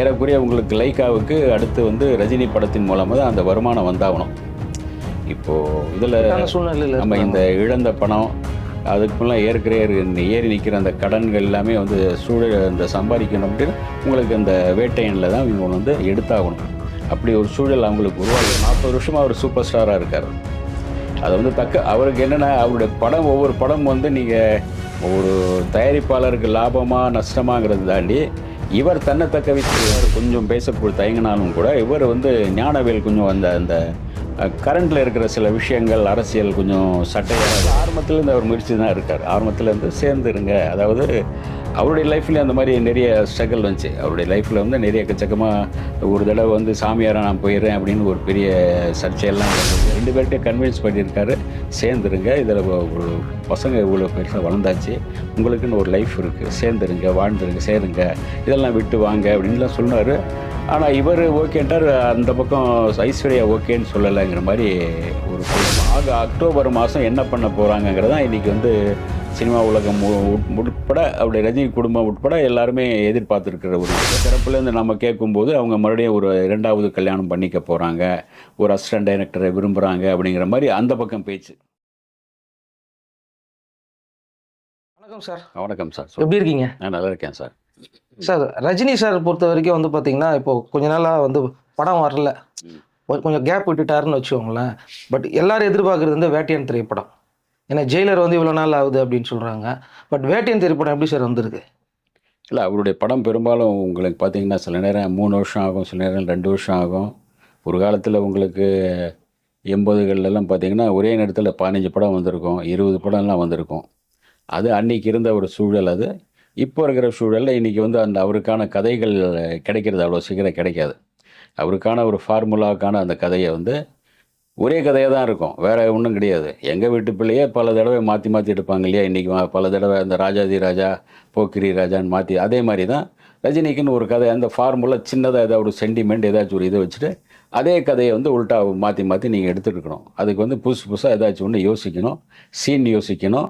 ஏறக்குறைய உங்களுக்கு லைக்காவுக்கு அடுத்து வந்து ரஜினி படத்தின் மூலமாக தான் அந்த வருமானம் வந்தாகணும். இப்போது இதில் சூழ்நிலையில் நம்ம இந்த இழந்த பணம் அதுக்குள்ள ஏற்கனவே ஏறி நிற்கிற அந்த கடன்கள் எல்லாமே வந்து சூழல் இந்த சம்பாதிக்கணும் அப்படின்னு உங்களுக்கு அந்த வேட்டையனில் தான் இவங்க வந்து எடுத்தாகணும். அப்படி ஒரு சூழல் அவங்களுக்கு உருவாகி நாற்பது வருஷமாக அவர் சூப்பர் ஸ்டாராக இருக்கார். அது வந்து தக்க அவருக்கு என்னென்னா அவருடைய படம் ஒவ்வொரு படம் வந்து நீங்கள் ஒரு தயாரிப்பாளருக்கு லாபமாக நஷ்டமாங்கிறது தாண்டி இவர் தன்னை தக்க வைத்து கொஞ்சம் பேசக்கூட தயங்கினாலும் கூட இவர் வந்து ஞானவேல் கொஞ்சம் அந்த அந்த கரண்டில் இருக்கிற சில விஷயங்கள் அரசியல் கொஞ்சம் சட்டையாக ஆரம்பத்துலேருந்து அவர் முயற்சி தான் இருக்கார். ஆரம்பத்துலேருந்து சேர்ந்து இருங்க. அதாவது அவருடைய லைஃப்லேயே அந்த மாதிரி நிறைய ஸ்ட்ரகிள் வந்துச்சு. அவருடைய லைஃப்பில் வந்து நிறைய எக்கச்சக்கமாக ஒரு தடவை வந்து சாமியாராக நான் போயிடுறேன் அப்படின்னு ஒரு பெரிய சர்ச்சையெல்லாம் ரெண்டு பேர்கிட்ட கன்வின்ஸ் பண்ணியிருக்காரு. சேர்ந்துருங்க. இதில் ஒரு பசங்க இவ்வளோ பெருசாக வளர்ந்தாச்சு. உங்களுக்குன்னு ஒரு லைஃப் இருக்குது சேர்ந்துருங்க வாழ்ந்துருங்க சேருங்க. இதெல்லாம் விட்டு வாங்க அப்படின்லாம் சொன்னார். ஆனால் இவர் ஓகேன்ட்டார் அந்த பக்கம் ஐஸ்வர்யா ஓகேன்னு சொல்லலைங்கிற மாதிரி ஒரு ஆக அக்டோபர் மாதம் என்ன பண்ண போகிறாங்கங்கிறதான் இன்றைக்கி வந்து சினிமா உலகம் உட்பட அவருடைய ரஜினி குடும்பம் உட்பட எல்லாருமே எதிர்பார்த்துருக்கிற ஒரு தரப்புலேருந்து நம்ம கேட்கும்போது அவங்க மறுபடியும் ஒரு இரண்டாவது கல்யாணம் பண்ணிக்க போகிறாங்க ஒரு அசிஸ்டன்ட் டைரக்டரை விரும்புகிறாங்க அப்படிங்கிற மாதிரி அந்த பக்கம் பேச்சு. வணக்கம் சார். வணக்கம் சார். எப்படி இருக்கீங்க? நான் நல்லா இருக்கேன் சார். சார் ரஜினி சார் பொறுத்த வரைக்கும் வந்து பார்த்தீங்கன்னா இப்போ கொஞ்ச நாளாக வந்து படம் வரல. கொஞ்சம் கேப் விட்டுட்டாருன்னு வச்சுக்கோங்களேன். பட் எல்லாரும் எதிர்பார்க்குறது வந்து வேட்டையன் திரைப்படம். ஏன்னா ஜெயிலர் வந்து இவ்வளோ நாள் ஆகுது அப்படின்னு சொல்கிறாங்க பட் வேட்டையன் திரைப்படம் எப்படி சார் வந்திருக்கு? இல்லை அவருடைய படம் பெரும்பாலும் உங்களுக்கு பார்த்தீங்கன்னா சில நேரம் மூணு வருஷம் ஆகும் சில நேரம் ரெண்டு வருஷம் ஆகும். ஒரு காலத்தில் உங்களுக்கு எண்பதுகள்லாம் பார்த்தீங்கன்னா ஒரே நேரத்தில் பதினஞ்சு படம் வந்திருக்கும் இருபது படம்லாம் வந்திருக்கும். அது அன்றைக்கி இருந்த ஒரு சூழல் அது. இப்போ இருக்கிற சூழலில் இன்றைக்கி வந்து அந்த அவருக்கான கதைகள் கிடைக்கிறது அவ்வளோ சீக்கிரம் கிடைக்காது. அவருக்கான ஒரு ஃபார்முலாவுக்கான அந்த கதையை வந்து ஒரே கதையாக தான் இருக்கும். வேற ஒன்றும் கிடையாது. எங்கள் வீட்டு பிள்ளையே பல தடவை மாற்றி மாற்றி எடுப்பாங்க இல்லையா? இன்றைக்கி பல தடவை அந்த ராஜாதி ராஜா போக்கிரி ராஜான்னு மாற்றி அதே மாதிரி தான் ரஜினிக்குன்னு ஒரு கதை அந்த ஃபார்முலா சின்னதாக ஏதாவது ஒரு சென்டிமெண்ட் ஏதாச்சும் ஒரு இதை வச்சுட்டு அதே கதையை வந்து உல்ட்டா மாற்றி மாற்றி நீங்கள் எடுத்துருக்கணும். அதுக்கு வந்து புதுசு புதுசாக ஏதாச்சும் ஒன்று யோசிக்கணும். சீன் யோசிக்கணும்.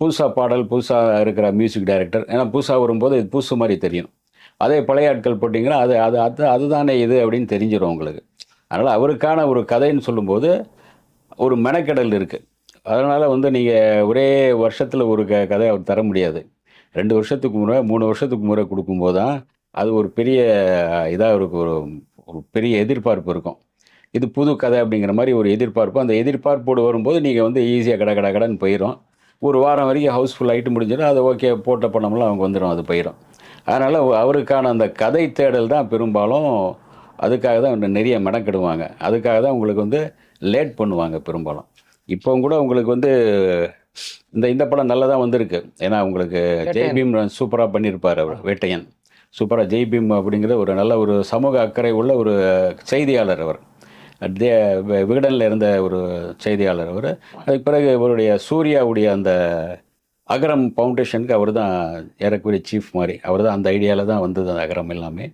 புதுசாக பாடல் புதுசாக இருக்கிற மியூசிக் டைரக்டர் ஏன்னா புதுசாக வரும்போது இது புதுசு மாதிரி தெரியும். அதே பழைய ஆட்கள் போட்டிங்கன்னா அது அது அது அதுதானே இது அப்படின்னு தெரிஞ்சிடும் உங்களுக்கு. அதனால் அவருக்கான ஒரு கதைன்னு சொல்லும்போது ஒரு மெனக்கெடல் இருக்குது அதனால் வந்து நீங்கள் ஒரே வருஷத்தில் ஒரு க கதை அவர் தர முடியாது. ரெண்டு வருஷத்துக்கு முறை மூணு வருஷத்துக்கு முறை கொடுக்கும்போது தான் அது ஒரு பெரிய இதாக இருக்கும் ஒரு ஒரு பெரிய எதிர்பார்ப்பு இருக்கும். இது புது கதை அப்படிங்கிற மாதிரி ஒரு எதிர்பார்ப்பு. அந்த எதிர்பார்ப்போடு வரும்போது நீங்கள் வந்து ஈஸியாக கட கட கடன்னு போயிடும் ஒரு வாரம் வரைக்கும் ஹவுஸ்ஃபுல் ஆகிட்டு முடிஞ்சிடும். அது ஓகே போட்ட பணம்லாம் அவங்க வந்துடும் அது போயிடும் அதனால் அவருக்கான அந்த கதை தேடல் தான் பெரும்பாலும் அதுக்காக தான் நிறைய மெனக்கெடுவாங்க அதுக்காக தான் உங்களுக்கு வந்து லேட் பண்ணுவாங்க பெரும்பாலும். இப்போ கூட உங்களுக்கு வந்து இந்த இந்த படம் நல்லா தான் வந்திருக்கு. ஏன்னா உங்களுக்கு ஜெய்பீம் சூப்பராக பண்ணியிருப்பார் அவர் வேட்டையன். சூப்பராக ஜெய்பீம் அப்படிங்கிற ஒரு நல்ல ஒரு சமூக அக்கறை உள்ள ஒரு செய்தியாளர் அவர். விகடனில் இருந்த ஒரு செய்தியாளர் அவர். அதுக்கு பிறகு இவருடைய சூர்யாவுடைய அந்த அகரம் ஃபவுண்டேஷனுக்கு அவர் தான் ஏறக்குறைய சீஃப் மாதிரி. அவர் தான் அந்த ஐடியாவில் தான் வந்தது அந்த அகரம் எல்லாமே.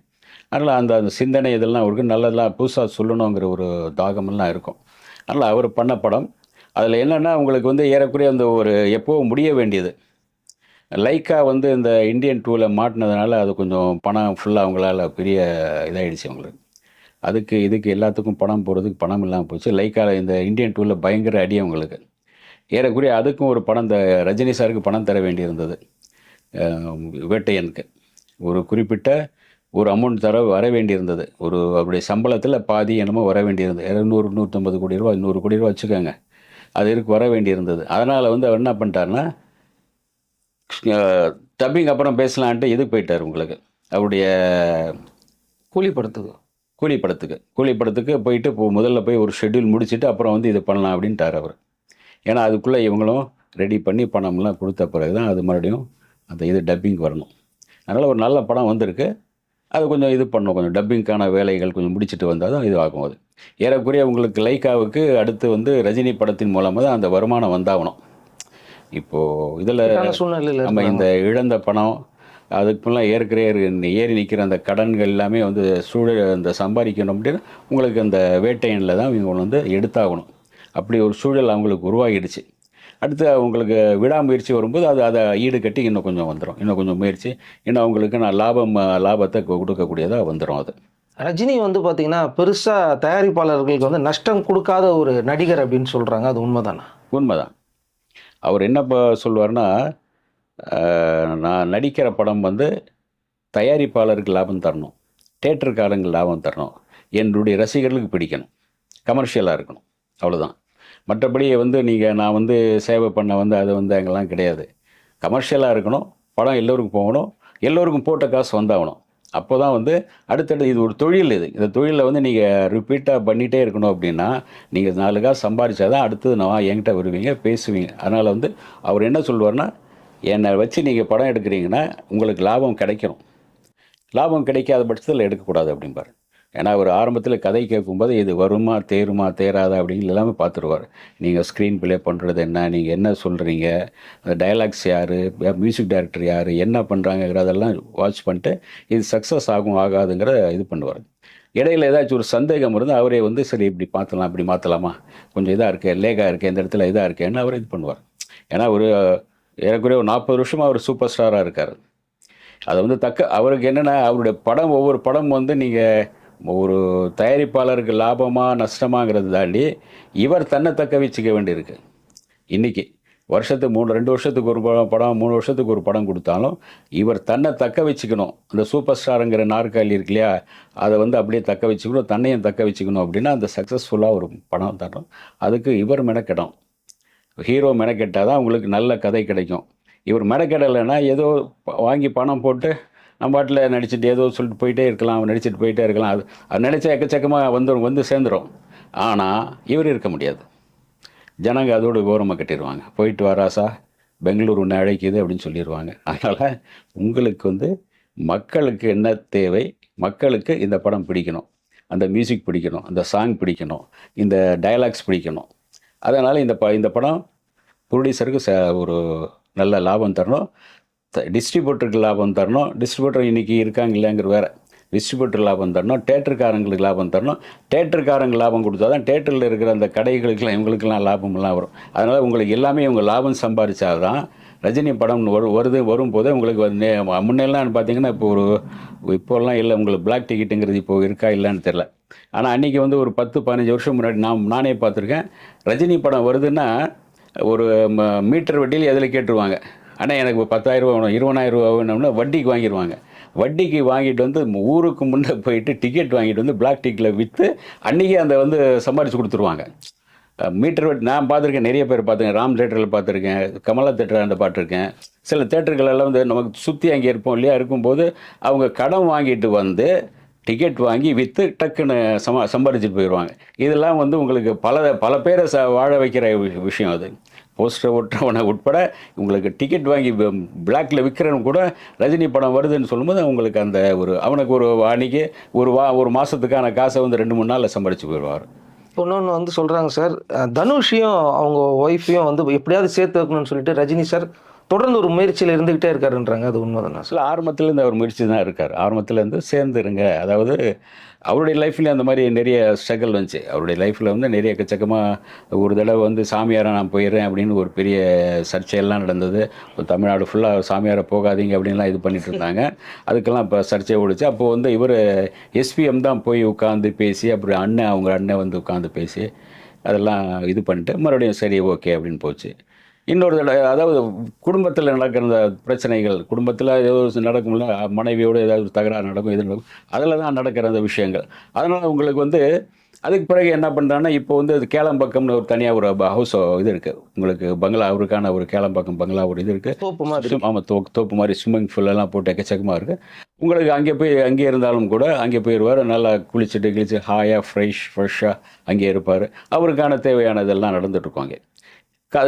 அதனால் அந்த அந்த சிந்தனை இதெல்லாம் அவருக்கு நல்லதெல்லாம் புதுசாக சொல்லணுங்கிற ஒரு தாகமெல்லாம் இருக்கும். அதனால் அவர் பண்ண படம். அதில் என்னென்னா உங்களுக்கு வந்து ஏறக்குறைய அந்த ஒரு எப்போவும் முடிய வேண்டியது. லைக்கா வந்து இந்த இந்தியன் டூவில் மாட்டினதுனால அது கொஞ்சம் பணம் ஃபுல்லாக அவங்களால பெரிய இதாகிடுச்சு அவங்களுக்கு. அதுக்கு இதுக்கு எல்லாத்துக்கும் பணம் போகிறதுக்கு பணம் இல்லாமல் போச்சு. லைக்காவில் இந்த இந்தியன் டூவில் பயங்கர அடி அவங்களுக்கு. ஏறக்குறைய அதுக்கும் ஒரு பணம் இந்த ரஜினி சாருக்கு பணம் தர வேண்டியிருந்தது. வேட்டையனுக்கு. ஒரு குறிப்பிட்ட ஒரு அமௌண்ட் தர வர வேண்டியிருந்தது. ஒரு அவருடைய சம்பளத்தில் பாதி என்னமோ வர வேண்டியிருந்தது. இரநூறு நூற்றம்பது கோடி ரூபா நூறு கோடி ரூபா வச்சுக்கோங்க. அது இருக்கு வர வேண்டியிருந்தது. அதனால் வந்து அவர் என்ன பண்ணிட்டாருன்னா டப்பிங் அப்புறம் பேசலான்ட்டு இதுக்கு போயிட்டார் உங்களுக்கு? அவருடைய கூலி படத்துக்கு கூலி படத்துக்கு கூலி படத்துக்கு போயிட்டு இப்போ முதல்ல போய் ஒரு ஷெட்யூல் முடிச்சுட்டு அப்புறம் வந்து இது பண்ணலாம் அப்படின்ட்டார் அவர். ஏன்னா அதுக்குள்ளே இவங்களும் ரெடி பண்ணி பணம்லாம் கொடுத்த பிறகு தான் அது மறுபடியும் அந்த இது டப்பிங் வரணும். அதனால் ஒரு நல்ல படம் வந்திருக்கு. அது கொஞ்சம் இது பண்ணும் கொஞ்சம் டப்பிங்க்கான வேலைகள் கொஞ்சம் முடிச்சுட்டு வந்தால் தான் இது ஆகும் அது. ஏறக்குறைய உங்களுக்கு லைக்காவுக்கு அடுத்து வந்து ரஜினி படத்தின் மூலமாக தான் அந்த வருமானம் வந்தாகணும். இப்போது இதில் நம்ம இந்த இழந்த பணம் அதுக்குலாம் ஏற்கனவே ஏறி நிற்கிற அந்த கடன்கள் எல்லாமே வந்து சூழல் அந்த சம்பாதிக்கணும் அப்படின்னு உங்களுக்கு அந்த வேட்டையனில் தான் இவங்க வந்து எடுத்தாகணும். அப்படி ஒரு சூழல் அவங்களுக்கு உருவாகிடுச்சு. அடுத்து உங்களுக்கு விடாமுயற்சி வரும்போது அது அதை ஈடு கட்டி இன்னும் கொஞ்சம் வந்துடும் இன்னும் கொஞ்சம் முயற்சி. இன்னும் அவங்களுக்கு நான் லாபம் லாபத்தை கொடுக்கக்கூடியதாக வந்துடும் அது. ரஜினி வந்து பார்த்தீங்கன்னா பெருசாக தயாரிப்பாளர்களுக்கு வந்து நஷ்டம் கொடுக்காத ஒரு நடிகர் அப்படின்னு சொல்கிறாங்க அது உண்மைதானா? உண்மைதான். அவர் என்ன ப- சொல்லுவார்னா நான் நடிக்கிற படம் வந்து தயாரிப்பாளருக்கு லாபம் தரணும். தேட்டருக்காரங்க லாபம் தரணும். என்னுடைய ரசிகர்களுக்கு பிடிக்கணும். கமர்ஷியலாக இருக்கணும். அவ்வளோதான் மற்றபடி வந்து நீங்கள் நான் வந்து சேவை பண்ண வந்து அது வந்து அங்கெல்லாம் கிடையாது. கமர்ஷியலாக இருக்கணும் படம் எல்லோருக்கும் போகணும் எல்லோருக்கும் போட்ட காசு வந்தாகணும். அப்போ தான் வந்து அடுத்தடுத்து இது ஒரு தொழில் இது. இந்த தொழிலில் வந்து நீங்கள் ரிப்பீட்டாக பண்ணிகிட்டே இருக்கணும் அப்படின்னா நீங்கள் நாலு காசு சம்பாதிச்சா தான் அடுத்தது நான் என்கிட்ட வருவீங்க பேசுவீங்க. அதனால் வந்து அவர் என்ன சொல்லுவார்னா என்னை வச்சு நீங்கள் படம் எடுக்கிறீங்கன்னா உங்களுக்கு லாபம் கிடைக்கணும். லாபம் கிடைக்காத பட்சத்தில் எடுக்கக்கூடாது அப்படிம்பார். ஏன்னா அவர் ஆரம்பத்தில் கதை கேட்கும்போது இது வருமா தேருமா தேராதா? அப்படின்னு எல்லாமே பார்த்துருவார். நீங்கள் ஸ்க்ரீன் ப்ளே பண்ணுறது என்ன? நீங்கள் என்ன சொல்கிறீங்க அந்த டயலாக்ஸ் யார்? மியூசிக் டைரக்டர் யார்? என்ன பண்ணுறாங்கிறதெல்லாம் வாட்ச் பண்ணிட்டு இது சக்ஸஸ் ஆகும் ஆகாதுங்கிற இது பண்ணுவார். இடையில ஏதாச்சும் ஒரு சந்தேகம் இருந்து அவரே வந்து சரி இப்படி பார்த்தலாம் இப்படி மாற்றலாமா கொஞ்சம் இதாக இருக்கே லேகாக இருக்கே இந்த இடத்துல இதாக இருக்கேன்னு அவர் இது பண்ணுவார். ஏன்னா ஒரு ஏறக்குறைய ஒரு நாற்பது வருஷமாக அவர் சூப்பர் ஸ்டாராக இருக்கார். அதை வந்து தக்க அவருக்கு என்னென்னா அவருடைய படம் ஒவ்வொரு படம் வந்து நீங்கள் ஒரு தயாரிப்பாளருக்கு லாபமாக நஷ்டமாங்கிறது தாண்டி இவர் தன்னை தக்க வச்சுக்க வேண்டியிருக்கு. இன்றைக்கி வருஷத்துக்கு மூணு ரெண்டு வருஷத்துக்கு ஒரு படம் படம் மூணு வருஷத்துக்கு ஒரு படம் கொடுத்தாலும் இவர் தன்னை தக்க வச்சுக்கணும். அந்த சூப்பர் ஸ்டாருங்கிற நாற்காலி இருக்கு இல்லையா அதை வந்து அப்படியே தக்க வச்சுக்கணும் தன்னையும் தக்க வச்சுக்கணும் அப்படின்னா அந்த சக்ஸஸ்ஃபுல்லாக ஒரு படம் தரணும். அதுக்கு இவர் மெனக்கெடும் ஹீரோ மெனக்கெட்டால் தான் உங்களுக்கு நல்ல கதை கிடைக்கும். இவர் மெனக்கெடலைன்னா ஏதோ ப- வாங்கி பணம் போட்டு நம்ம பாட்டில் நடிச்சுட்டு ஏதோ சொல்லிட்டு போயிட்டே இருக்கலாம் அவன் நடிச்சிட்டு போயிட்டே இருக்கலாம். அது அது நினச்சா எக்கச்சக்கமாக வந்து வந்து சேர்ந்துடும் ஆனால் இவர் இருக்க முடியாது. ஜனங்க அதோடு ஓரமாக கட்டிடுவாங்க. போயிட்டு வராசா பெங்களூர் ஒன்று அழைக்குது அப்படின்னு சொல்லிடுவாங்க. அதனால் உங்களுக்கு வந்து மக்களுக்கு என்ன தேவை மக்களுக்கு இந்த படம் பிடிக்கணும். அந்த மியூசிக் பிடிக்கணும் அந்த சாங் பிடிக்கணும் இந்த டயலாக்ஸ் பிடிக்கணும். அதனால் இந்த ப இந்த படம் ப்ரொடியூசருக்கு ச ஒரு நல்ல லாபம் தரணும். டிஸ்ட்ரிபியூட்டருக்கு லாபம் தரணும். டிஸ்ட்ரிபியூட்டர் இன்றைக்கி இருக்காங்க இல்லைங்கிற வேறு. டிஸ்ட்ரிபியூட்டர் லாபம் தரணும். தேட்டருக்காரங்களுக்கு லாபம் தரணும். தேட்டருக்காரங்க லாபம் கொடுத்தா தான் தேட்டரில் இருக்கிற அந்த கடைகளுக்கெல்லாம் இவங்களுக்கெல்லாம் லாபம்லாம் வரும். அதனால் உங்களுக்கு எல்லாமே இவங்க லாபம் சம்பாதிச்சாதான் ரஜினி படம் வரு வருது வரும்போது உங்களுக்கு வந்து முன்னெல்லாம் பார்த்தீங்கன்னா இப்போ ஒரு இப்போல்லாம் இல்லை உங்களுக்கு பிளாக் டிக்கெட்டுங்கிறது இப்போ இருக்கா இல்லைன்னு தெரில ஆனால் அன்றைக்கி வந்து ஒரு பத்து பதினஞ்சு வருஷம் முன்னாடி நான் நானே பார்த்துருக்கேன். ரஜினி படம் வருதுன்னா ஒரு ம- மீட்டர் வட்டியில் எதில் கேட்டுருவாங்க. ஆனால் எனக்கு பத்தாயிரம் ரூபா வேணும் இருபதாயிரம் ரூபா வேணும்னா வட்டிக்கு வாங்கிடுவாங்க வட்டிக்கு வாங்கிட்டு வந்து ஊருக்கு முன்னே போயிட்டு டிக்கெட் வாங்கிட்டு வந்து பிளாக் டிக்கெட்டில் விற்று அன்றைக்கி அந்த வந்து சம்பாரித்து கொடுத்துருவாங்க. மீட்டர் வட்டி நான் பார்த்துருக்கேன் நிறைய பேர் பார்த்துருக்கேன் ராம் தேட்டரில் பார்த்துருக்கேன் கமலா தேட்டரில் பார்த்துருக்கேன் சில தேட்டர்கள் எல்லாம் வந்து நமக்கு சுற்றி அங்கே இருப்போம் இல்லையா இருக்கும்போது அவங்க கடன் வாங்கிட்டு வந்து டிக்கெட் வாங்கி விற்று டக்குன்னு சமா சம்பாரிச்சிட்டு போயிடுவாங்க இதெல்லாம் வந்து உங்களுக்கு பல பல பேரை ச வாழ வைக்கிற விஷயம் அது. போஸ்டர் ஒட்டுறவனை உட்பட உங்களுக்கு டிக்கெட் வாங்கி பிளாக்கில் விற்கிறவன் கூட ரஜினி படம் வருதுன்னு சொல்லும்போது உங்களுக்கு அந்த ஒரு அவனுக்கு ஒரு அன்னைக்கு ஒரு வா ஒரு மாதத்துக்கான காசை வந்து ரெண்டு மூணு நாளில் சம்பாரிச்சு போயிடுவார். இன்னொன்று வந்து சொல்கிறாங்க சார் தனுஷையும் அவங்க ஒய்ஃபையும் வந்து எப்படியாவது சேர்த்து வைக்கணும்னு சொல்லிட்டு ரஜினி சார் தொடர்ந்து ஒரு முயற்சியில் இருந்துக்கிட்டே இருக்காருன்றாங்க. அது உண்மைதானா சார் சில ஆரம்பத்துலேருந்து அவர் முயற்சி தான் இருக்கார். ஆரம்பத்துலேருந்து சேர்ந்துருங்க அதாவது அவருடைய லைஃப்லேயும் அந்த மாதிரி நிறைய ஸ்ட்ரகிள் வந்துச்சு. அவருடைய லைஃப்பில் வந்து நிறைய எக்கச்சக்கமாக ஒரு தடவை வந்து சாமியாரை நான் போயிடுறேன் அப்படின்னு ஒரு பெரிய சர்ச்சையெல்லாம் நடந்தது. தமிழ்நாடு ஃபுல்லாக சாமியாரை போகாதீங்க அப்படின்லாம் இது பண்ணிட்டு இருந்தாங்க. அதுக்கெல்லாம் இப்போ சர்ச்சை ஓடிச்சு. அப்போது வந்து இவர் எஸ்பிஎம் தான் போய் உட்காந்து பேசி அப்புறம் அண்ணன் அவங்க அண்ணன் வந்து உட்காந்து பேசி அதெல்லாம் இது பண்ணிட்டு மறுபடியும் சரி ஓகே அப்படின்னு போச்சு. இன்னொரு தடவை அதாவது குடும்பத்தில் நடக்கிற இந்த பிரச்சனைகள் குடும்பத்தில் ஏதோ நடக்கும்ல மனைவியோடு ஏதாவது ஒரு தகராறு நடக்கும் இது நடக்கும் அதில் தான் நடக்கிற அந்த விஷயங்கள். அதனால் உங்களுக்கு வந்து அதுக்கு பிறகு என்ன பண்ணுறாங்கன்னா இப்போ வந்து அது கேளம்பக்கம்னு ஒரு தனியாக ஒரு ஹவுஸ் இது இருக்குது உங்களுக்கு பங்களா அவருக்கான ஒரு கேளம்பாக்கம் பங்களா ஒரு இது இருக்குது தோப்பு மாதிரி. ஆமாம் தோ தோப்பு மாதிரி ஸ்விம்மிங் எல்லாம் போட்டு எக்கச்சக்கமாக இருக்குது உங்களுக்கு அங்கே போய் அங்கே இருந்தாலும் கூட அங்கே போயிடுவார் நல்லா குளிச்சுட்டு கிழிச்சு ஹாயாக ஃப்ரெஷ் ஃப்ரெஷ்ஷாக அங்கே இருப்பார். அவருக்கான தேவையானதெல்லாம் நடந்துட்டு இருக்கும் அங்கே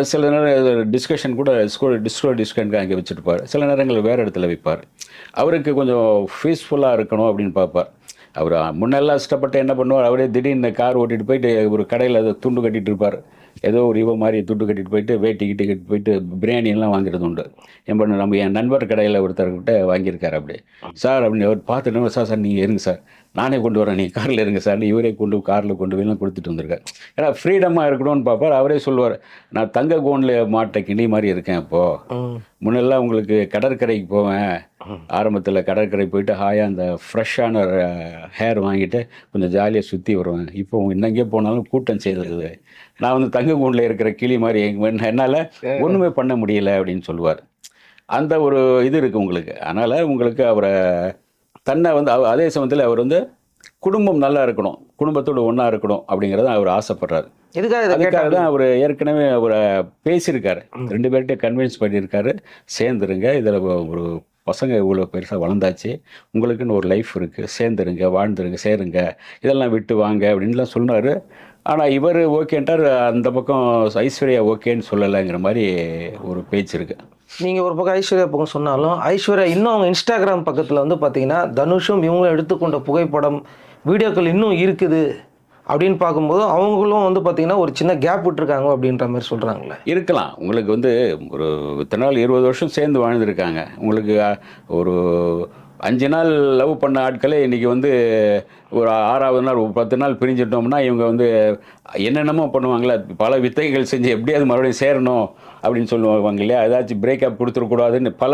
சில நேரம் டிஸ்கஷன் கூட ஸ்கூ டிஸ்கோ டிஸ்கனுக்கு அங்கே வச்சுருப்பார். சில நேரங்களில் வேறு இடத்துல வைப்பார். அவருக்கு கொஞ்சம் பீஸ்ஃபுல்லாக இருக்கணும் அப்படின்னு பார்ப்பார். அவர் முன்னெல்லாம் இஷ்டப்பட்டு என்ன பண்ணுவார்? அவரே திடீர்னு கார் ஓட்டிட்டு போயிட்டு ஒரு கடையில் அதை துண்டு கட்டிட்டு இருப்பார். ஏதோ ஒரு இவ மாதிரி துட்டு கட்டிட்டு போயிட்டு வேட்டி கிட்டி கட்டிட்டு போயிட்டு பிரியாணி எல்லாம் வாங்குறது உண்டு. என் பண்ண நம்ம என் நண்பர் கடையில் ஒருத்தர்கிட்ட வாங்கியிருக்காரு அப்படி. சார் அப்படின்னு அவர் பார்த்துட்டு சார் சார் நீங்கள் இருங்க சார். நானே கொண்டு வரேன் நீங்கள் காரில் இருங்க சார். இவரே கொண்டு காரில் கொண்டு போய்லாம் கொடுத்துட்டு வந்திருக்காரு. ஏன்னா ஃப்ரீடமாக இருக்கணும்னு பார்ப்பார். அவரே சொல்லுவார் நான் தங்க கோனில் மாட்டை கிளி மாதிரி இருக்கேன் இப்போது. முன்னெல்லாம் உங்களுக்கு கடற்கரைக்கு போவேன். ஆரம்பத்தில் கடற்கரை போயிட்டு ஹாயாக அந்த ஃப்ரெஷ்ஷான ஹேர் வாங்கிட்டு கொஞ்சம் ஜாலியாக சுற்றி வருவேன். இப்போ இன்னங்கே போனாலும் கூட்டம் செய்தது நான் வந்து தங்க கூண்டில் இருக்கிற கிளி மாதிரி என்னால் ஒன்றுமே பண்ண முடியல அப்படின்னு சொல்லுவார். அந்த ஒரு இது இருக்குது உங்களுக்கு. அதனால் உங்களுக்கு அவரை தன்னை வந்து அதே சமயத்தில் அவர் வந்து குடும்பம் நல்லா இருக்கணும் குடும்பத்தோடு ஒன்றா இருக்கணும் அப்படிங்கிறத அவர் ஆசைப்படுறாரு. அதுக்காக தான் அவர் ஏற்கனவே அவரை பேசியிருக்காரு. ரெண்டு பேர்கிட்ட கன்வின்ஸ் பண்ணியிருக்காரு. சேர்ந்துருங்க இதில் ஒரு பசங்க இவ்வளோ பெருசாக வளர்ந்தாச்சு உங்களுக்குன்னு ஒரு லைஃப் இருக்குது சேர்ந்துருங்க வாழ்ந்துருங்க சேருங்க இதெல்லாம் விட்டு வாங்க அப்படின்லாம் சொன்னார். ஆனால் இவர் ஓகேன்ட்டார் அந்த பக்கம் ஐஸ்வர்யா ஓகேன்னு சொல்லலைங்கிற மாதிரி ஒரு பேச்சு இருக்கு. நீங்க ஒரு பக்கம் ஐஸ்வர்யா பக்கம் சொன்னாலும் ஐஸ்வர்யா இன்னும் அவங்க இன்ஸ்டாகிராம் பக்கத்துல வந்து பாத்தீங்கன்னா தனுஷும் இவங்களும் எடுத்துக்கொண்ட புகைப்படம் வீடியோக்கள் இன்னும் இருக்குது அப்படின்னு பார்க்கும்போது அவங்களும் வந்து பாத்தீங்கன்னா ஒரு சின்ன கேப் விட்டுருக்காங்க அப்படின்ற மாதிரி சொல்றாங்களே இருக்கலாம். உங்களுக்கு வந்து ஒரு இத்தனை நாள் இருபது வருஷம் சேர்ந்து வாழ்ந்துருக்காங்க. உங்களுக்கு ஒரு அஞ்சு நாள் லவ் பண்ண ஆட்களே இன்றைக்கி வந்து ஒரு ஆறாவது நாள் ஒரு பத்து நாள் பிரிஞ்சிட்டோம்னா இவங்க வந்து என்னென்னமோ பண்ணுவாங்களே பல வித்தைகள் செஞ்சு எப்படியாவது மறுபடியும் சேரணும் அப்படின்னு சொல்லுவாங்க இல்லையா? ஏதாச்சும் பிரேக்கப் கொடுத்துடக்கூடாதுன்னு பல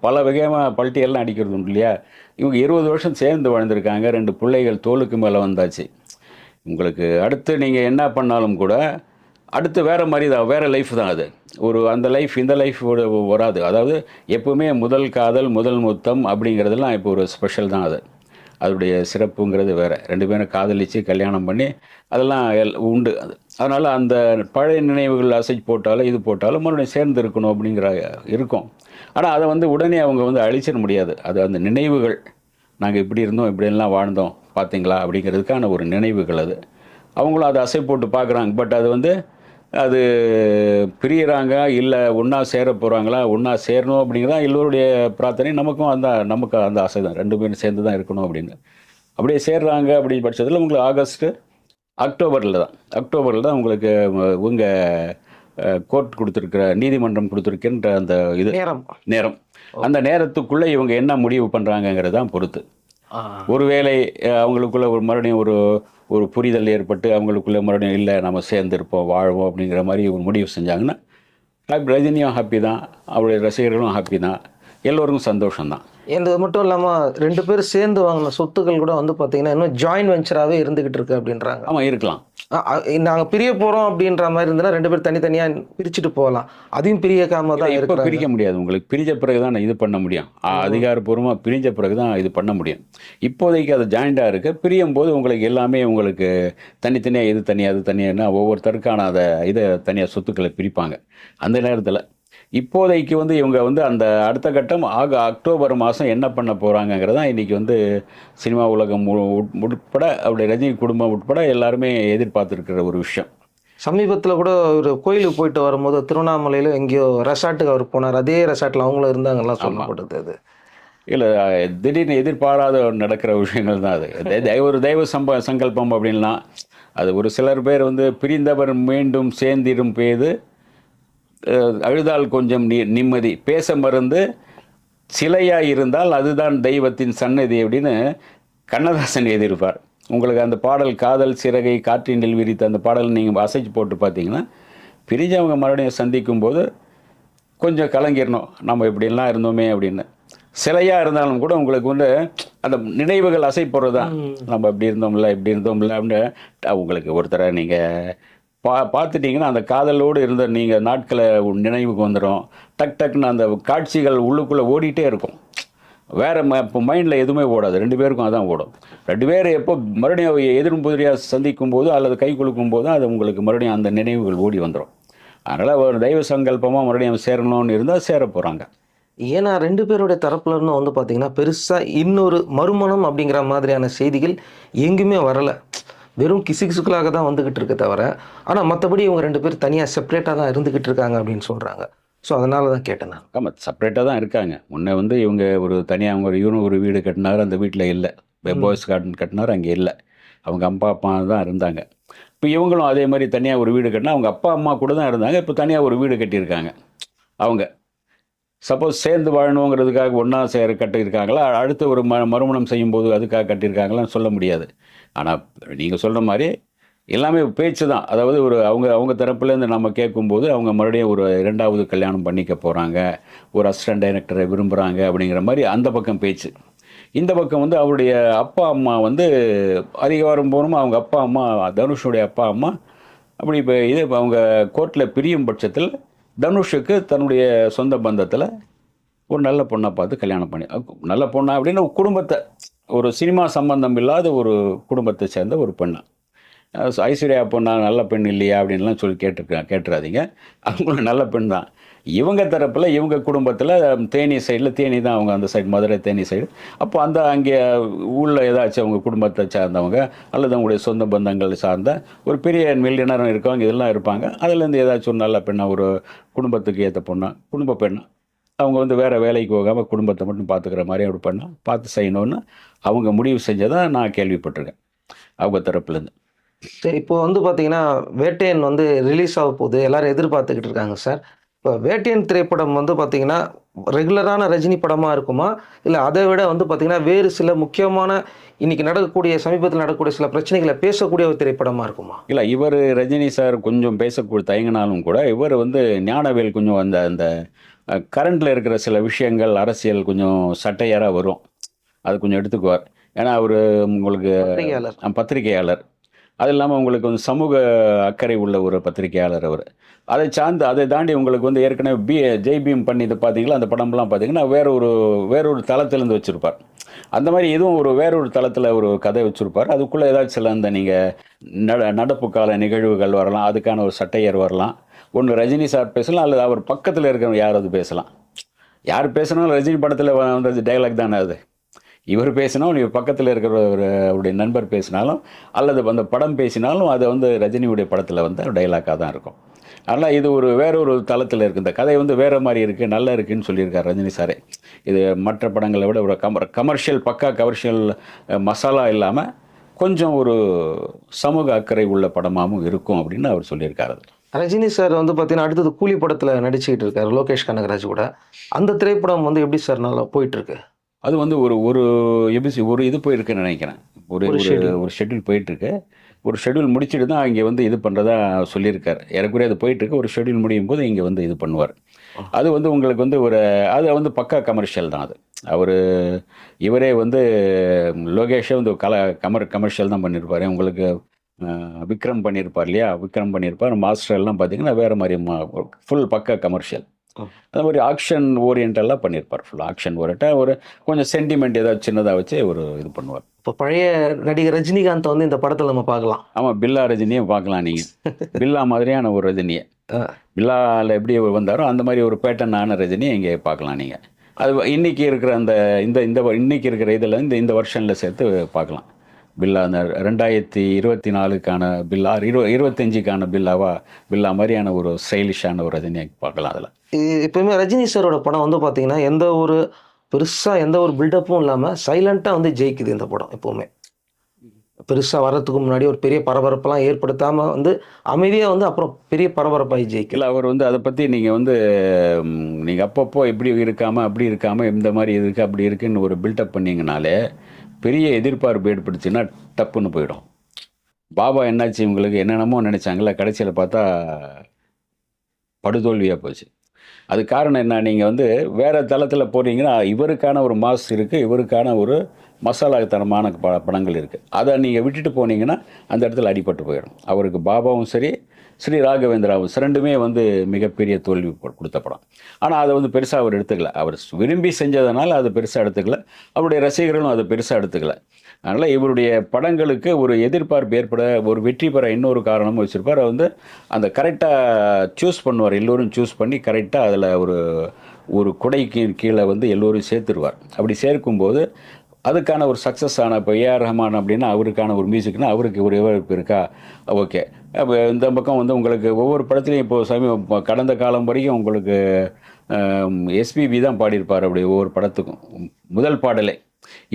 பல வகையாக பல்ட்டியெல்லாம் அடிக்கிறது உண்டு இல்லையா? இவங்க இருபது வருஷம் சேர்ந்து வாழ்ந்திருக்காங்க ரெண்டு பிள்ளைகள் தோலுக்கு மேலே வந்தாச்சு. உங்களுக்கு அடுத்து நீங்கள் என்ன பண்ணாலும் கூட அடுத்து வேறு மாதிரி தான் வேறு லைஃப் தான் அது. ஒரு அந்த லைஃப் இந்த லைஃப் வராது. அதாவது எப்பவுமே முதல் காதல் முதல் முத்தம் அப்படிங்கிறதெல்லாம் இப்போ ஒரு ஸ்பெஷல் தான் அது. அதனுடைய சிறப்புங்கிறது வேறு. ரெண்டு பேரும் காதலித்து கல்யாணம் பண்ணி அதெல்லாம் எல்- உண்டு. அது அதனால் அந்த பழைய நினைவுகள் அசை போட்டாலும் இது போட்டாலும் மறுபடியும் சேர்ந்து இருக்கணும் அப்படிங்கிற இருக்கும். ஆனால் அதை வந்து உடனே அவங்க வந்து அழிச்சிட முடியாது. அது அந்த நினைவுகள். நாங்கள் இப்படி இருந்தோம் இப்படியெல்லாம் வாழ்ந்தோம் பார்த்தீங்களா அப்படிங்கிறதுக்கான ஒரு நினைவுகள் அது. அவங்களும் அதை அசை போட்டு பார்க்குறாங்க. பட் அது வந்து அது பிரியறாங்க இல்லை ஒன்றா சேர போகிறாங்களா ஒன்றா சேரணும் அப்படிங்கிறதா எல்லோருடைய பிரார்த்தனை. நமக்கும் அந்த நமக்கு அந்த ஆசை தான் ரெண்டு பேரும் சேர்ந்து தான் இருக்கணும் அப்படின்னு. அப்படியே சேர்றாங்க அப்படி பட்சத்தில் உங்களுக்கு ஆகஸ்ட்டு அக்டோபரில் தான். அக்டோபரில் தான் உங்களுக்கு உங்கள் கோர்ட் கொடுத்துருக்கிற நீதிமன்றம் கொடுத்துருக்கின்ற அந்த இது நேரம். நேரம். அந்த நேரத்துக்குள்ளே இவங்க என்ன முடிவு பண்ணுறாங்கங்கிறது தான் பொறுத்து ஒருவேளை அவங்களுக்குள்ள ஒரு மறுபடியும் ஒரு ஒரு புரிதல் ஏற்பட்டு அவங்களுக்குள்ளே மறுபடியும் இல்லை நம்ம சேர்ந்துருப்போம் வாழ்வோம் அப்படிங்கிற மாதிரி ஒரு முடிவு செஞ்சாங்கன்னா ரஜினியும் ஹாப்பி தான் அவருடைய ரசிகர்களும் ஹாப்பி தான் எல்லோருக்கும் சந்தோஷம்தான். இது மட்டும் இல்லாமல் ரெண்டு பேரும் சேர்ந்து வாங்கின சொத்துக்கள் கூட வந்து பார்த்தீங்கன்னா இன்னும் ஜாயின்ட் வெஞ்சராகவே இருந்துகிட்டு இருக்கு அப்படின்றாங்க. ஆமாம் இருக்கலாம். நாங்கள் பிரிய போகிறோம் அப்படின்ற மாதிரி இருந்ததுன்னா ரெண்டு பேரும் தனித்தனியாக பிரிச்சுட்டு போகலாம். அதையும் பிரியக்காம தான் இப்போ பிரிக்க முடியாது. உங்களுக்கு பிரிஞ்ச பிறகு தான் இது பண்ண முடியும். அதிகாரப்பூர்வமாக பிரிஞ்ச பிறகு தான் இது பண்ண முடியும். இப்போதைக்கு அது ஜாயிண்டாக இருக்கு. பிரியும் போது உங்களுக்கு எல்லாமே உங்களுக்கு தனித்தனியாக இது தனியாக அது தனியாகனா ஒவ்வொருத்தருக்கான அதை இதை தனியாக சொத்துக்களை பிரிப்பாங்க. அந்த நேரத்தில் இப்போதைக்கு வந்து இவங்க வந்து அந்த அடுத்த கட்டம் ஆக அக்டோபர் மாதம் என்ன பண்ண போகிறாங்கங்கிறது தான் இன்றைக்கி வந்து சினிமா உலகம் உட்பட அவருடைய ரஜினி குடும்பம் உட்பட எல்லாருமே எதிர்பார்த்துருக்கிற ஒரு விஷயம். சமீபத்தில் கூட ஒரு கோயிலுக்கு போயிட்டு வரும்போது திருவண்ணாமலையில் எங்கேயோ ரெசார்ட்டுக்கு அவர் போனார். அதே ரெசார்ட்டில் அவங்களும் இருந்தாங்கலாம் சொல்லப்பட்டது அது. இல்லை திடீர்னு எதிர்பாராத நடக்கிற விஷயங்கள் தான் அது ஒரு தெய்வ சம்ப சங்கல்பம் அப்படின்லாம். அது ஒரு சிலர் பேர் வந்து பிரிந்தவர் மீண்டும் சேர்ந்திடும் பேது அழுதால் கொஞ்சம் நி நிம்மதி. பேச மருந்து சிலையாக இருந்தால் அதுதான் தெய்வத்தின் சன்னதி அப்படின்னு கண்ணதாசன் எழுதியிருப்பார். உங்களுக்கு அந்த பாடல் காதல் சிறகை காற்றினில் விரித்த அந்த பாடல் நீங்கள் அசைச்சு போட்டு பார்த்தீங்கன்னா பிரிஞ்சவங்க மறுபடியும் சந்திக்கும் போது கொஞ்சம் கலங்கிடணும் நம்ம இப்படிலாம் இருந்தோமே அப்படின்னு. சிலையாக இருந்தாலும் கூட உங்களுக்கு வந்து அந்த நினைவுகள் அசைப்படுறது தான் நம்ம இப்படி இருந்தோம்ல இப்படி இருந்தோம்ல அப்படின்னு உங்களுக்கு ஒருத்தரை நீங்கள் பா பார்த்துட்டிங்கன்னா அந்த காதலோடு இருந்த நீங்கள் நாட்களை நினைவுக்கு வந்துடும் டக் டக்குன்னு அந்த காட்சிகள் உள்ளுக்குள்ளே ஓடிட்டே இருக்கும். வேறு ம இப்போ மைண்டில் எதுவுமே ஓடாது. ரெண்டு பேருக்கும் அதான் ஓடும். ரெண்டு பேர் எப்போ மறுபடியும் எதிரும் புதிரியாக சந்திக்கும் போது அல்லது கை குலுக்கும் போது அது உங்களுக்கு மறுபடியும் அந்த நினைவுகள் ஓடி வந்துடும் அதனால் ஒரு தெய்வ சங்கல்பமாக மறுபடியும் சேரணும்னு இருந்தால் சேர போகிறாங்க ஏன்னா ரெண்டு பேருடைய தரப்புலன்னு வந்து பார்த்திங்கன்னா பெருசாக இன்னொரு மறுமணம் அப்படிங்கிற மாதிரியான செய்திகள் எங்குமே வரலை. வெறும் கிசுகிசுக்களாக தான் வந்துக்கிட்டு இருக்கு தவிர ஆனால் மற்றபடி இவங்க ரெண்டு பேரும் தனியாக செப்பரேட்டாக தான் இருந்துக்கிட்டு இருக்காங்க அப்படின்னு சொல்கிறாங்க ஸோ அதனால தான் கேட்டேன் நான். ஆமாம் செப்பரேட்டாக தான் இருக்காங்க. முன்ன வந்து இவங்க ஒரு தனியாக அவங்க ஒரு இவரும் ஒரு வீடு கட்டினார் அந்த வீட்டில் இல்லை. பாய்ஸ் கார்டன் கட்டினார் அங்கே இல்லை. அவங்க அப்பா அம்மா தான் இருந்தாங்க. இப்போ இவங்களும் அதே மாதிரி தனியாக ஒரு வீடு கட்டினா அவங்க அப்பா அம்மா கூட தான் இருந்தாங்க. இப்போ தனியாக ஒரு வீடு கட்டியிருக்காங்க. அவங்க. சப்போஸ் சேர்ந்து வாழணுங்கிறதுக்காக ஒன்றா சேர கட்டியிருக்காங்களா? அடுத்து ஒரு ம மறுமணம் செய்யும்போது அதுக்காக கட்டியிருக்காங்களான்னு சொல்ல முடியாது. ஆனால் நீங்கள் சொல்கிற மாதிரி எல்லாமே பேச்சு தான் அதாவது ஒரு அவங்க அவங்க தரப்புலேருந்து நம்ம கேட்கும்போது அவங்க மறுபடியும் ஒரு இரண்டாவது கல்யாணம் பண்ணிக்க போகிறாங்க ஒரு அசிஸ்டன்ட் டைரக்டரை விரும்புகிறாங்க அப்படிங்கிற மாதிரி அந்த பக்கம் பேச்சு. இந்த பக்கம் வந்து அவருடைய அப்பா அம்மா வந்து அதிகாரம் போகணுமா அவங்க அப்பா அம்மா தனுஷுடைய அப்பா அம்மா அப்படி இப்போ இது இப்போ அவங்க கோர்ட்டில் பிரியும் பட்சத்தில் தனுஷுக்கு தன்னுடைய சொந்த பந்தத்தில் ஒரு நல்ல பொண்ணை பார்த்து கல்யாணம் பண்ணி நல்ல பொண்ணா அப்படின்னு குடும்பத்தை ஒரு சினிமா சம்பந்தம் இல்லாத ஒரு குடும்பத்தை சேர்ந்த ஒரு பெண்ணு. ஐஸ்வர்யா பொண்ணா நல்ல பெண் இல்லையா அப்படின்லாம் சொல்லி கேட்டுருக்கா கேட்டுறாதீங்க. அவங்களும் நல்ல பெண் தான். இவங்க தரப்பில் இவங்க குடும்பத்தில் தேனி சைடில் தேனி தான் அவங்க அந்த சைடு மதுரை தேனி சைடு அப்போ அந்த அங்கே உள்ள ஏதாச்சும் அவங்க குடும்பத்தை சார்ந்தவங்க அல்லது அவங்களுடைய சொந்த பந்தங்கள் சார்ந்த ஒரு பெரிய மில்லியனரும் இருக்கவங்க இதெல்லாம் இருப்பாங்க. அதுலேருந்து ஏதாச்சும் ஒரு நல்ல பெண்ணாக ஒரு குடும்பத்துக்கு ஏற்ற பொண்ணா குடும்ப பெண்ணா அவங்க வந்து வேறு வேலைக்கு போகாமல் குடும்பத்தை மட்டும் பார்த்துக்கிற மாதிரி ஒரு பெண்ணா பார்த்து செய்யணும்னு அவங்க முடிவு செஞ்சதை நான் கேள்விப்பட்டிருக்கேன். அவங்க தரப்புலேருந்து சரி இப்போ வந்து பார்த்தீங்கன்னா வேட்டையன் வந்து ரிலீஸ் ஆக போகுது. எல்லாரும் எதிர்பார்த்துக்கிட்டு இருக்காங்க சார். இப்போ வேட்டையன் திரைப்படம் வந்து பார்த்தீங்கன்னா ரெகுலரான ரஜினி படமாக இருக்குமா? இல்லை அதை விட வந்து பார்த்தீங்கன்னா வேறு சில முக்கியமான இன்னைக்கு நடக்கக்கூடிய சமீபத்தில் நடக்கக்கூடிய சில பிரச்சனைகளை பேசக்கூடிய ஒரு திரைப்படமாக இருக்குமா? இல்லை இவர் ரஜினி சார் கொஞ்சம் பேசக்கூடிய தயங்கினாலும் கூட இவர் வந்து ஞானவேல் கொஞ்சம் அந்த அந்த கரண்டில் இருக்கிற சில விஷயங்கள் அரசியல் கொஞ்சம் சட்டையராக வரும். அது கொஞ்சம் எடுத்துக்குவார். ஏன்னா அவர் உங்களுக்கு பத்திரிகையாளர். அது இல்லாமல் உங்களுக்கு வந்து சமூக அக்கறை உள்ள ஒரு பத்திரிகையாளர் அவர். அதை சார்ந்து அதை தாண்டி உங்களுக்கு வந்து ஏற்கனவே பி ஜெய் பீம் பண்ணிது பார்த்தீங்களா அந்த படம்லாம் பார்த்தீங்கன்னா வேற ஒரு வேற ஒரு தளத்திலேருந்து வச்சுருப்பார். அந்த மாதிரி இதுவும் ஒரு வேற ஒரு தளத்தில் ஒரு கதை வச்சுருப்பார். அதுக்குள்ளே ஏதாச்சும் சில அந்த நீங்கள் நட நடப்பு கால நிகழ்வுகள் வரலாம். அதுக்கான ஒரு சட்டையர் வரலாம். ஒன்று ரஜினி சார் பேசலாம் அல்லது அவர் பக்கத்தில் இருக்கிறவங்க யாராவது பேசலாம். யார் பேசினாலும் ரஜினி படத்தில் வந்த டைலாக் தானே அது. இவர் பேசினாலும் நீ பக்கத்தில் இருக்கிற ஒரு அவருடைய நண்பர் பேசினாலும் அல்லது அந்த படம் பேசினாலும் அது வந்து ரஜினியுடைய படத்தில் வந்து டைலாக்காக தான் இருக்கும். அதனால் இது ஒரு வேற ஒரு தளத்தில் இருக்குது இந்த கதை வந்து வேறு மாதிரி இருக்குது நல்லா இருக்குதுன்னு சொல்லியிருக்கார் ரஜினி சாரே. இது மற்ற படங்களை விட ஒரு கமர் கமர்ஷியல் பக்கா கமர்ஷியல் மசாலா இல்லாமல் கொஞ்சம் ஒரு சமூக அக்கறை உள்ள படமாகவும் இருக்கும் அப்படின்னு அவர் சொல்லியிருக்காரு. ரஜினி சார் வந்து பார்த்தீங்கன்னா அடுத்தது கூலி படத்தில் நடிச்சுக்கிட்டு இருக்காரு லோகேஷ் கனகராஜ் கூட. அந்த திரைப்படம் வந்து எப்படி சார் நல்லா போயிட்டு இருக்கு அது வந்து ஒரு ஒரு எபிசி ஒரு இது போயிருக்குன்னு நினைக்கிறேன். ஒரு ஒரு ஷெட்யூல் போயிட்டுருக்கு. ஒரு ஷெட்யூல் முடிச்சுட்டு தான் இங்கே வந்து இது பண்ணுறதா சொல்லியிருக்காரு. ஏறக்குறைய அது போயிட்டுருக்கு. ஒரு ஷெட்யூல் முடியும் போது இங்கே வந்து இது பண்ணுவார். அது வந்து உங்களுக்கு வந்து ஒரு அது வந்து பக்கா கமர்ஷியல் தான் அது. அவர் இவரே வந்து லோகேஷே வந்து கல கமர் கமர்ஷியல் தான் பண்ணியிருப்பார் உங்களுக்கு விக்ரம் பண்ணியிருப்பார் இல்லையா? விக்ரம் பண்ணியிருப்பார் மாஸ்டர் எல்லாம் பார்த்தீங்கன்னா வேறு மாதிரி ஃபுல் பக்கா கமர்ஷியல். அது மாதிரி ஆக்ஷன் ஓரியன்டெல்லாம் பண்ணியிருப்பார் ஃபுல் ஆக்ஷன் ஓரியன்ட்டாக ஒரு கொஞ்சம் சென்டிமெண்ட் ஏதாவது சின்னதாக வச்சு ஒரு இது பண்ணுவார். இப்போ பழைய நடிகர் ரஜினிகாந்த் வந்து இந்த படத்தில் நம்ம பார்க்கலாம். ஆமாம் பில்லா ரஜினியை பார்க்கலாம் நீங்கள் பில்லா மாதிரியான ஒரு ரஜினியை. பில்லாவில் எப்படி வந்தாரோ அந்த மாதிரி ஒரு பேட்டர்னான ரஜினியை இங்கே பார்க்கலாம் நீங்கள் அது இன்னைக்கு இருக்கிற அந்த இந்த இந்த இன்னைக்கு இருக்கிற இதில் இந்த இந்த வருஷனில் சேர்த்து பார்க்கலாம். பில்லா அந்த ரெண்டாயிரத்தி இருபத்தி நாலுக்கான பில்லா இரு இருபத்தஞ்சுக்கான பில்லாவா பில்லா மாதிரியான ஒரு ஸ்டைலிஷான ஒரு ரஜினியை பார்க்கலாம் அதில். எப்பவுமே ரஜினி சாரோட படம் வந்து பார்த்தீங்கன்னா எந்த ஒரு பெருசாக எந்த ஒரு பில்டப்பும் இல்லாமல் சைலண்ட்டாக வந்து ஜெயிக்குது இந்த படம் எப்போவுமே. பெருசாக வர்றதுக்கு முன்னாடி ஒரு பெரிய பரபரப்பெல்லாம் ஏற்படுத்தாமல் வந்து அமைதியாக வந்து அப்புறம் பெரிய பரபரப்பாகி ஜெயிக்கல அவர் வந்து அதை பற்றி நீங்கள் வந்து நீங்கள் அப்பப்போ இப்படி இருக்காமல் அப்படி இருக்காமல் இந்த மாதிரி இருக்கு அப்படி இருக்குன்னு ஒரு பில்டப் பண்ணீங்கனாலே பெரிய எதிர்பார்ப்பு ஏற்பட்டுச்சுன்னா டப்புன்னு போயிடும். பாபா என்னாச்சு? இவங்களுக்கு என்னென்னமோ நினச்சாங்களே கடைசியில் பார்த்தா படுதோல்வியாக போச்சு. அது காரணம் என்ன? நீங்கள் வந்து வேறு தளத்தில் போனீங்கன்னா இவருக்கான ஒரு மாஸ் இருக்குது இவருக்கான ஒரு மசாலாத்தனமான ப படங்கள் இருக்குது அதை நீங்கள் விட்டுட்டு போனீங்கன்னா அந்த இடத்துல அடிபட்டு போயிடும். அவருக்கு பாபாவும் சரி ஸ்ரீ ராகவேந்திராவும் ரெண்டுமே வந்து மிகப்பெரிய தோல்வி கொடுத்த படம். ஆனால் அதை வந்து பெருசாக அவர் எடுத்துக்கல. அவர் விரும்பி செஞ்சதுனால அதை பெருசாக எடுத்துக்கல. அவருடைய ரசிகர்களும் அதை பெருசாக எடுத்துக்கல. அதனால் இவருடைய படங்களுக்கு ஒரு எதிர்பார்ப்பு ஏற்பட ஒரு வெற்றி பெற இன்னொரு காரணமும் வச்சுருப்பார். வந்து அந்த கரெக்டாக சூஸ் பண்ணுவார். எல்லோரும் சூஸ் பண்ணி கரெக்டாக அதில் ஒரு ஒரு குடைக்கு கீழே வந்து எல்லோரும் சேர்த்துருவார். அப்படி சேர்க்கும்போது அதுக்கான ஒரு சக்ஸஸ் ஆன இப்போ ஏஆர் ரஹ்மான் அப்படின்னா அவருக்கான ஒரு மியூசிக்னால் அவருக்கு ஒரு எதிர்ப்பு இருக்கா? ஓகே. இந்த பக்கம் வந்து உங்களுக்கு ஒவ்வொரு படத்துலையும் இப்போ சமீப இப்போ கடந்த காலம் வரைக்கும் உங்களுக்கு எஸ்பிபி தான் பாடியிருப்பார் அப்படி ஒவ்வொரு படத்துக்கும். முதல் பாடலே.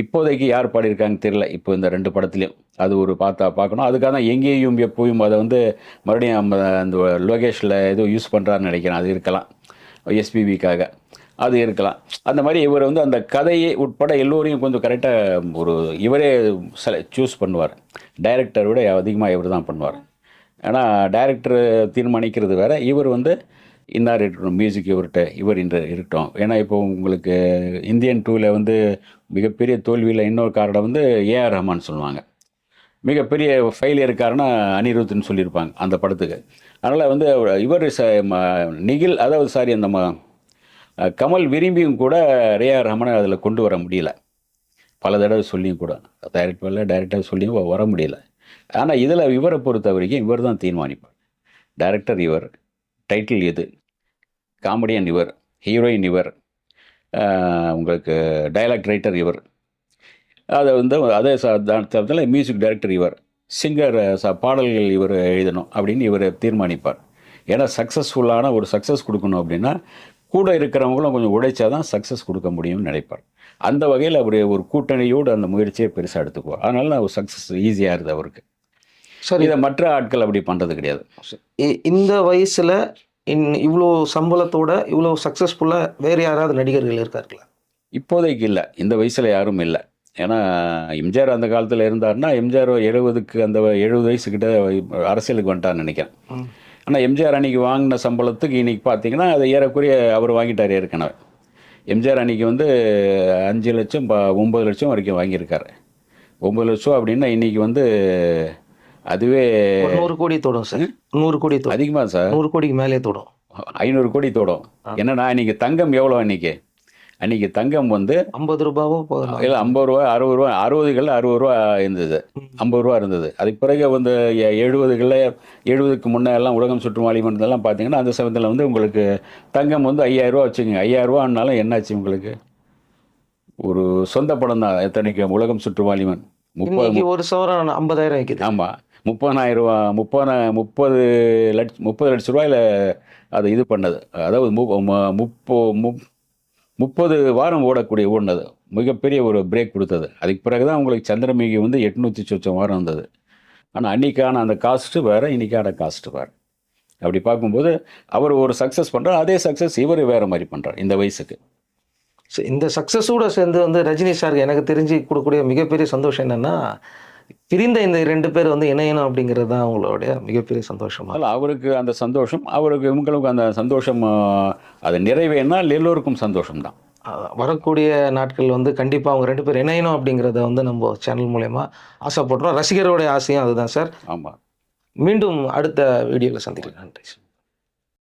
இப்போதைக்கு யார் பாடியிருக்காங்கன்னு தெரியல. இப்போ இந்த ரெண்டு படத்துலையும். அது ஒரு பார்த்தா பார்க்கணும். அதுக்காக தான் எங்கேயும் எப்போயும் அதை வந்து மறுபடியும் நம்ம அந்த லோகேஷில் ஏதோ யூஸ் பண்ணுறான்னு நினைக்கிறேன். அது இருக்கலாம். எஸ்பிபிக்காக அது இருக்கலாம். அந்த மாதிரி இவர் வந்து அந்த கதையை உட்பட எல்லோரையும் கொஞ்சம் கரெக்டாக ஒரு இவரே செல சூஸ் பண்ணுவார். டைரக்டர் விட அதிகமாக இவர் தான் பண்ணுவார். ஏன்னா டைரக்டர் தீர்மானிக்கிறது வேறு. இவர் வந்து இன்னார் இருக்கட்டும் மியூசிக் இவர்கிட்ட இவர் இந்த இருக்கட்டும். ஏன்னா இப்போ உங்களுக்கு இந்தியன் டூவில் வந்து மிகப்பெரிய தோல்வியில் இன்னொரு காரணம் வந்து ஏஆர் ரஹ்மான் சொல்லுவாங்க. மிகப்பெரிய ஃபெயிலியர் காரணம் அனிருத்னு சொல்லியிருப்பாங்க அந்த படத்துக்கு. அதனால் வந்து இவர் ச ம- நிகில் அதாவது சாரி அந்த ம- கமல் விரும்பியும் கூட ரேயா ரஹ்மானை அதில் கொண்டு வர முடியல. பல தடவை சொல்லியும் கூட. டைரக்ட் வரல டைரக்டாக சொல்லியும் வர முடியல. ஆனால் இதில் இவரை பொறுத்த வரைக்கும் இவர் தான் தீர்மானிப்பார். டைரக்டர் இவர் டைட்டில் இது காமெடியன் இவர் ஹீரோயின் இவர் உங்களுக்கு டைலாக் ரைட்டர் இவர். அதை வந்து அதே சமயத்தில் மியூசிக் டைரக்டர் இவர் சிங்கர் ச பாடல்கள் இவர் எழுதணும் அப்படின்னு இவர் தீர்மானிப்பார். ஏன்னா சக்ஸஸ்ஃபுல்லான ஒரு சக்ஸஸ் கொடுக்கணும் அப்படின்னா கூட இருக்கிறவங்களும் கொஞ்சம் உழைச்சா தான் சக்ஸஸ் கொடுக்க முடியும்னு நினைப்பார். அந்த வகையில் அவர் ஒரு கூட்டணியோடு அந்த முயற்சியை பெருசாக எடுத்துக்குவார் அதனால ஒரு சக்ஸஸ் ஈஸியாக இருது அவருக்கு. சரி. இதை மற்ற ஆட்கள் அப்படி பண்ணுறது கிடையாது. இந்த வயசுல இன் இவ்வளோ சம்பளத்தோட இவ்வளோ சக்ஸஸ்ஃபுல்லாக வேறு யாராவது நடிகர்கள் இருக்கார்களா? இப்போதைக்கு இல்லை. இந்த வயசில் யாரும் இல்லை. ஏன்னா எம்ஜிஆர் அந்த காலத்தில் இருந்தாருன்னா எம்ஜிஆர் எழுபதுக்கு அந்த எழுபது வயசுக்கிட்ட அரசியலுக்கு வந்துட்டார்னு நினைக்கிறேன். ஆனால் எம்ஜிஆர் அன்னைக்கு வாங்கின சம்பளத்துக்கு இன்னைக்கு பார்த்தீங்கன்னா அதை ஏறக்குறைய அவர் வாங்கிட்டார் ஏற்கனவே. எம்ஜிஆர் அன்னைக்கு வந்து அஞ்சு லட்சம் ப- ஒம்பது லட்சம் வரைக்கும் வாங்கியிருக்காரு. ஒம்பது லட்சம் அப்படின்னா இன்னைக்கு வந்து அதுவே நூறு கோடி தொடும் சார். நூறு கோடி அதிகமாக சார்? நூறு கோடிக்கு மேலே தொடும். ஐநூறு கோடி தோடும். என்னன்னா இன்னைக்கு தங்கம் எவ்வளோ அன்னைக்கு அன்னைக்கு தங்கம் வந்து ஐம்பது ரூபாவோ இல்லை ஐம்பது ரூபா அறுபது ரூபா அறுபதுகளில் அறுபது ரூபா இருந்தது. ஐம்பது ரூபா இருந்தது. அதுக்கு பிறகு வந்து எழுபதுகளில் எழுபதுக்கு முன்னே எல்லாம் உலகம் சுற்றும் வாலிபன்றதெல்லாம் பார்த்தீங்கன்னா அந்த சமயத்தில் வந்து உங்களுக்கு தங்கம் வந்து ஐயாயிரம் ரூபா வச்சுக்கோங்க. ஐயாயிரம் ரூபான்னாலும் என்னாச்சு உங்களுக்கு? ஒரு சொந்த படம் தான் எத்தனைக்கு? உலகம் சுற்றும் வாலிபன் முப்பது ஒரு சவரம் ஐம்பதாயிரம் விற்கிது ஆமாம் முப்பதாயிரம் ரூபா முப்பதா முப்பது லட்ச முப்பது லட்ச ரூபாயில் அது இது பண்ணது. அதாவது மு மு- முப்போ முப் முப்பது வாரம் ஓடக்கூடிய ஓடினது. மிகப்பெரிய ஒரு பிரேக் கொடுத்தது. அதுக்கு பிறகு தான் உங்களுக்கு சந்திரமிகி வந்து எட்நூற்றி சொச்சம் வாரம் வந்தது ஆனால் அன்னைக்கான அந்த காஸ்ட்டு வேறு இன்னைக்கான காஸ்ட்டு வேறு. அப்படி பார்க்கும்போது அவர் ஒரு சக்ஸஸ் பண்ணுறார் அதே சக்ஸஸ் இவர் வேறு மாதிரி பண்ணுறார் இந்த வயசுக்கு. ஸோ இந்த சக்ஸஸோட சேர்ந்து வந்து ரஜினி சார் எனக்கு தெரிஞ்சு கொடுக்கக்கூடிய மிகப்பெரிய சந்தோஷம் என்னென்னா பிரிந்த இந்த ரெண்டு பேர் வந்து இணையணும் அப்படிங்கிறது தான் அவங்களுடைய மிகப்பெரிய சந்தோஷமா அதனால் அவருக்கு அந்த சந்தோஷம் அவருக்கு இவங்களுக்கு அந்த சந்தோஷம் அது நிறைவேறினால் எல்லோருக்கும் சந்தோஷம் தான் வரக்கூடிய நாட்கள் வந்து கண்டிப்பாக அவங்க ரெண்டு பேர் இணையணும் அப்படிங்கிறத வந்து நம்ம சேனல் மூலயமா ஆசைப்படுறோம். ரசிகருடைய ஆசையும் அதுதான் சார். ஆமாம் மீண்டும் அடுத்த வீடியோவில் சந்திக்கலாம். நன்றி சார்.